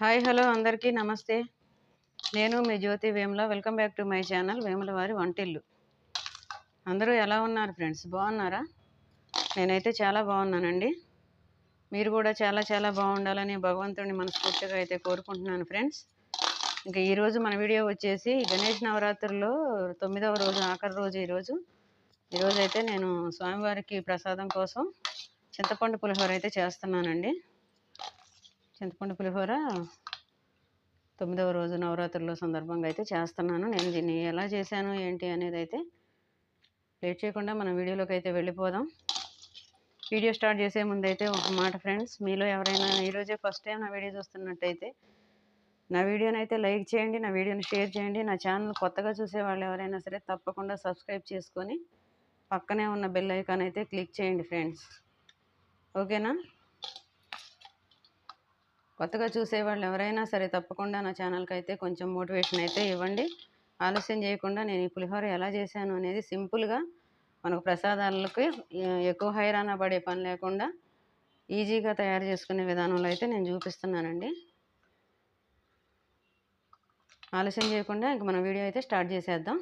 Hi hello అందరికీ నమస్తే. నేను మీ Jyothi Vemula. Welcome back to my channel Vemula వారి వంటిల్లు. అందరూ ఎలా ఉన్నారు ఫ్రెండ్స్? బాగున్నారా? నేనైతే చాలా బాగున్నానండి. మీరు కూడా చాలా చాలా బాగుండాలని భగవంతుడిని మనస్ఫూర్తిగా అయితే కోరుకుంటున్నాను ఫ్రెండ్స్. ఇంకా ఈరోజు మన వీడియో వచ్చేసి గణేష్ నవరాత్రుల్లో తొమ్మిదవ రోజు ఆఖరి రోజు ఈరోజు ఈరోజు అయితే నేను స్వామివారికి ప్రసాదం కోసం చింతపండు పులిహోర అయితే చేస్తున్నానండి. చింతపండు పులిహోర. తొమ్మిదవ రోజు నవరాత్రుల సందర్భంగా అయితే చేస్తున్నాను. నేను దీన్ని ఎలా చేశాను ఏంటి అనేది అయితే లేట్ చేయకుండా మన వీడియోలోకి అయితే వెళ్ళిపోదాం. వీడియో స్టార్ట్ చేసే ముందు అయితే ఒక మాట ఫ్రెండ్స్ మీలో ఎవరైనా ఈరోజే ఫస్ట్ టైం నా వీడియో చూస్తున్నట్టయితే నా వీడియోని అయితే లైక్ చేయండి నా వీడియోని షేర్ చేయండి. నా ఛానల్ కొత్తగా చూసే వాళ్ళు ఎవరైనా సరే తప్పకుండా సబ్స్క్రైబ్ చేసుకొని పక్కనే ఉన్న బెల్ ఐకాన్ అయితే క్లిక్ చేయండి ఫ్రెండ్స్. ఓకేనా? కొత్తగా చూసేవాళ్ళు ఎవరైనా సరే తప్పకుండా నా ఛానల్కి అయితే కొంచెం మోటివేషన్ అయితే ఇవ్వండి. ఆలస్యం చేయకుండా నేను ఈ పులిహోర ఎలా చేశాను అనేది సింపుల్గా మనకు ప్రసాదాలకి ఎక్కువ హైరాణ పడే పని లేకుండా ఈజీగా తయారు చేసుకునే విధానంలో అయితే నేను చూపిస్తున్నానండి. ఆలస్యం చేయకుండా ఇంక మన వీడియో అయితే స్టార్ట్ చేసేద్దాం.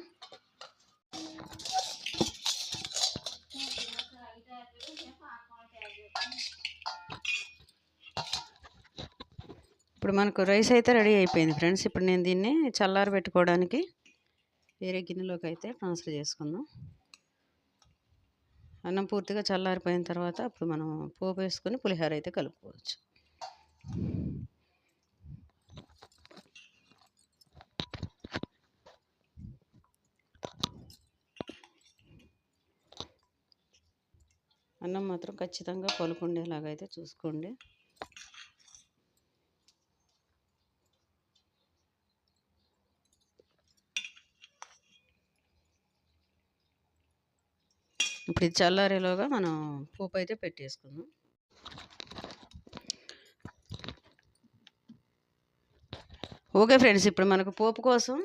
ఇప్పుడు మనకు రైస్ అయితే రెడీ అయిపోయింది ఫ్రెండ్స్. ఇప్పుడు నేను దీన్ని చల్లారి పెట్టుకోవడానికి వేరే గిన్నెలోకి అయితే ట్రాన్స్ఫర్ చేసుకుందాం. అన్నం పూర్తిగా చల్లారిపోయిన తర్వాత అప్పుడు మనం పోపు వేసుకొని పులిహోర అయితే కలుపుకోవచ్చు. అన్నం మాత్రం ఖచ్చితంగా పలుకుండేలాగా అయితే చూసుకోండి. ఇప్పుడు ఇది చల్లారేలోగా మనం పోపు అయితే పెట్టేసుకుందాం. ఓకే ఫ్రెండ్స్ ఇప్పుడు మనకు పోపు కోసం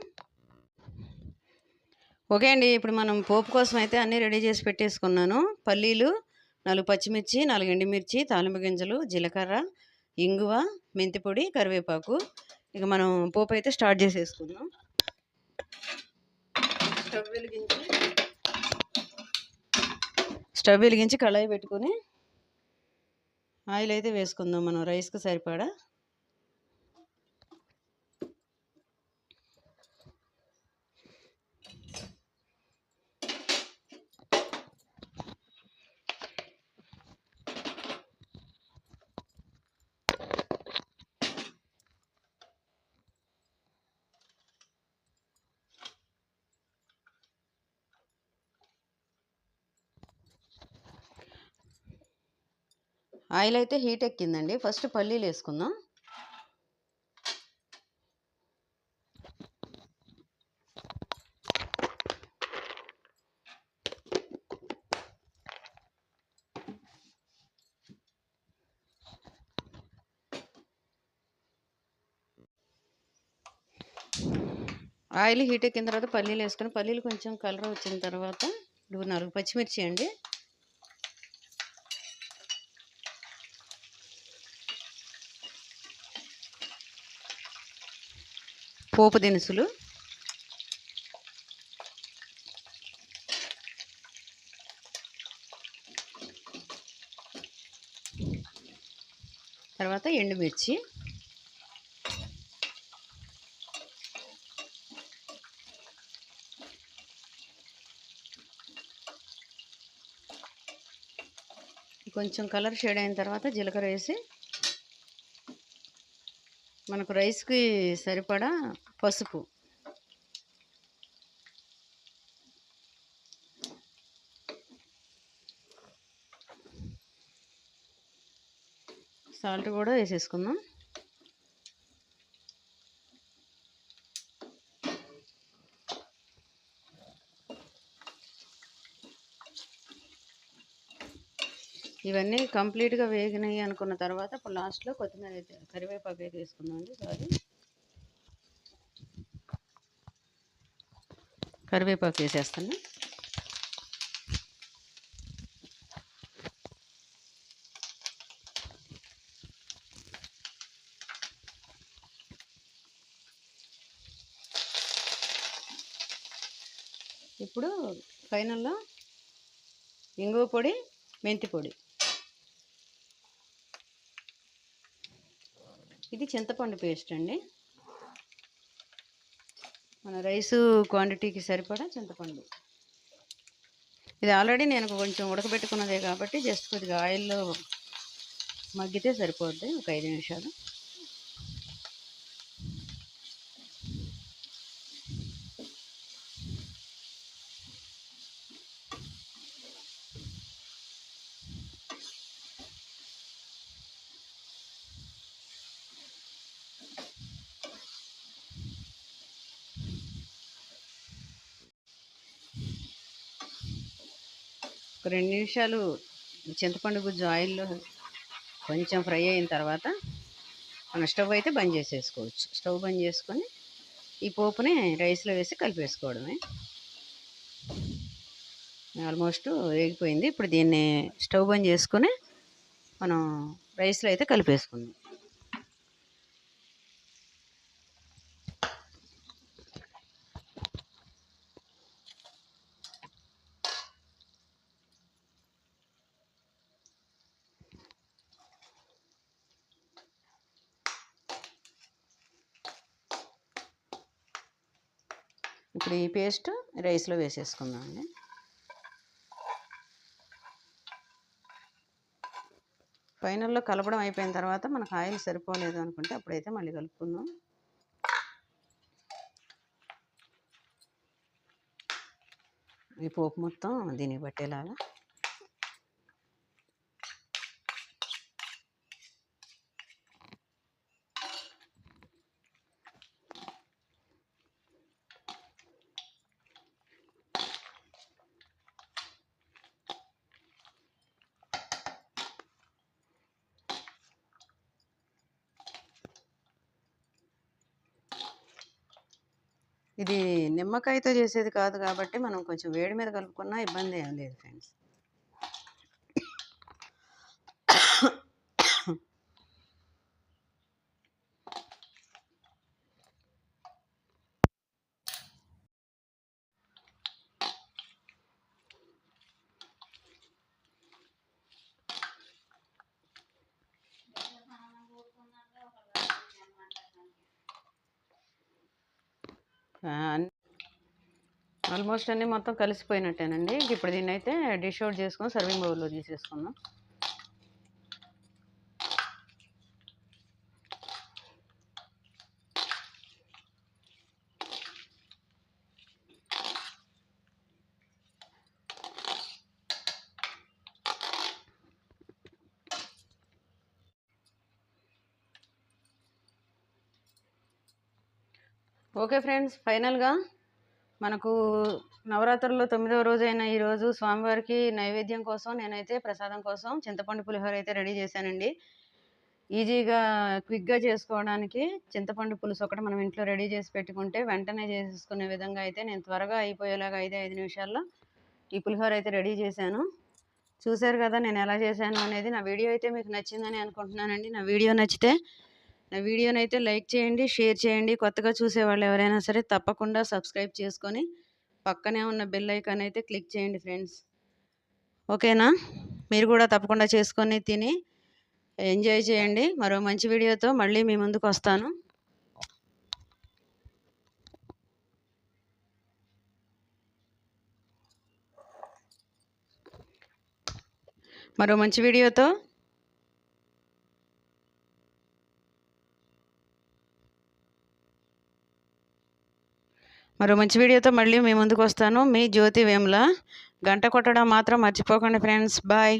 ఓకే అండి ఇప్పుడు మనం పోపు కోసం అయితే అన్నీ రెడీ చేసి పెట్టేసుకున్నాను. పల్లీలు నాలుగు పచ్చిమిర్చి నాలుగు ఎండుమిర్చి తాలింపు గింజలు జీలకర్ర ఇంగువ మెంతి పొడి కరివేపాకు. ఇక మనం పోపు అయితే స్టార్ట్ చేసేసుకుందాం. స్టవ్ వెలిగించి స్టవ్ వెలిగించి కళాయి పెట్టుకొని ఆయిల్ అయితే వేసుకుందాం మనం. రైస్కి సరిపడా ఆయిల్ అయితే హీట్ ఎక్కిందండి ఫస్ట్ పల్లీలు వేసుకుందాం ఆయిల్ హీట్ ఎక్కిన తర్వాత పల్లీలు వేసుకొని పల్లీలు కొంచెం కలర్ వచ్చిన తర్వాత ఇప్పుడు నాలుగు పచ్చిమిర్చి అండి. పోపు దినుసులు. తర్వాత ఎండుమిర్చి. కొంచెం కలర్ షేడ్ అయిన తర్వాత జీలకర్ర వేసి మనకు రైస్కి సరిపడా పసుపు. సాల్ట్ కూడా వేసేసుకుందాం. ఇవన్నీ కంప్లీట్గా వేగినాయి అనుకున్న తర్వాత ఇప్పుడు లాస్ట్లో కొత్తిమీర అయితే కరివేపాకు అయితే వేసుకుందామండి సారీ. కరివేపాకు వేసేస్తాను ఇప్పుడు ఫైనల్లో ఇంగువ పొడి మెంతి పొడి. ఇది చింతపండు పేస్ట్ అండి. మన రైసు క్వాంటిటీకి సరిపడా చింతపండు. ఇది ఆల్రెడీ నేను కొంచెం ఉడకబెట్టుకున్నదే కాబట్టి జస్ట్ కొద్దిగా ఆయిల్లో మగ్గితే సరిపోద్ది ఒక ఐదు నిమిషాలు. ఒక రెండు నిమిషాలు చింతపండు గుజ్జు ఆయిల్లో కొంచెం ఫ్రై అయిన తర్వాత మన స్టవ్ అయితే బంద్ చేసేసుకోవచ్చు. స్టవ్ బంద్ చేసుకొని ఈ పోపుని రైస్లో వేసి కలిపేసుకోవడమే. ఆల్మోస్ట్ వేగిపోయింది. ఇప్పుడు దీన్ని స్టవ్ బంద్ చేసుకొని మనం రైస్లో అయితే కలిపేసుకుందాం. ఇప్పుడు ఈ పేస్ట్ రైస్లో వేసేసుకుందామండి. ఫైనల్లో కలపడం అయిపోయిన తర్వాత మనకు ఆయిల్ సరిపోలేదు అనుకుంటే అప్పుడైతే మళ్ళీ కలుపుకుందాం. ఈ పోపు మొత్తం దీనికి పట్టేలాగా ఇది నిమ్మకాయతో చేసేది కాదు కాబట్టి మనం కొంచెం వేడి మీద కలుపుకున్నా ఇబ్బంది ఏం లేదు ఫ్రెండ్స్. ఆల్మోస్ట్ అన్నీ మొత్తం కలిసిపోయినట్టేనండి. ఇప్పుడు దీన్ని అయితే డిష్ అవుట్ చేసుకొని సర్వింగ్ బౌల్లో తీసేసుకుందాం. ఓకే ఫ్రెండ్స్ ఫైనల్గా మనకు నవరాత్రుల్లో తొమ్మిదవ రోజైన ఈరోజు స్వామివారికి నైవేద్యం కోసం నేనైతే ప్రసాదం కోసం చింతపండు పులిహోర అయితే రెడీ చేశానండి. ఈజీగా క్విక్గా చేసుకోవడానికి చింతపండు పులుసు ఒకటి మనం ఇంట్లో రెడీ చేసి పెట్టుకుంటే వెంటనే చేసుకునే విధంగా అయితే నేను త్వరగా అయిపోయేలాగా ఐదు ఐదు నిమిషాల్లో ఈ పులిహోర అయితే రెడీ చేశాను. చూశారు కదా నేను ఎలా చేశాను అనేది నా వీడియో అయితే మీకు నచ్చిందని అనుకుంటున్నానండి. నా వీడియో నచ్చితే నా వీడియోని అయితే లైక్ చేయండి షేర్ చేయండి. కొత్తగా చూసేవాళ్ళు ఎవరైనా సరే తప్పకుండా సబ్స్క్రైబ్ చేసుకొని పక్కనే ఉన్న బెల్ ఐకాన్ అయితే క్లిక్ చేయండి ఫ్రెండ్స్. ఓకేనా? మీరు కూడా తప్పకుండా చేసుకొని తిని ఎంజాయ్ చేయండి. మరో మంచి వీడియోతో మళ్ళీ మీ ముందుకు వస్తాను. మరో మంచి వీడియోతో మరో మంచి వీడియోతో మళ్ళీ మీ ముందుకు వస్తాను. మీ జ్యోతి వేముల. గంట కొట్టడం మాత్రం మర్చిపోకండి ఫ్రెండ్స్. బాయ్.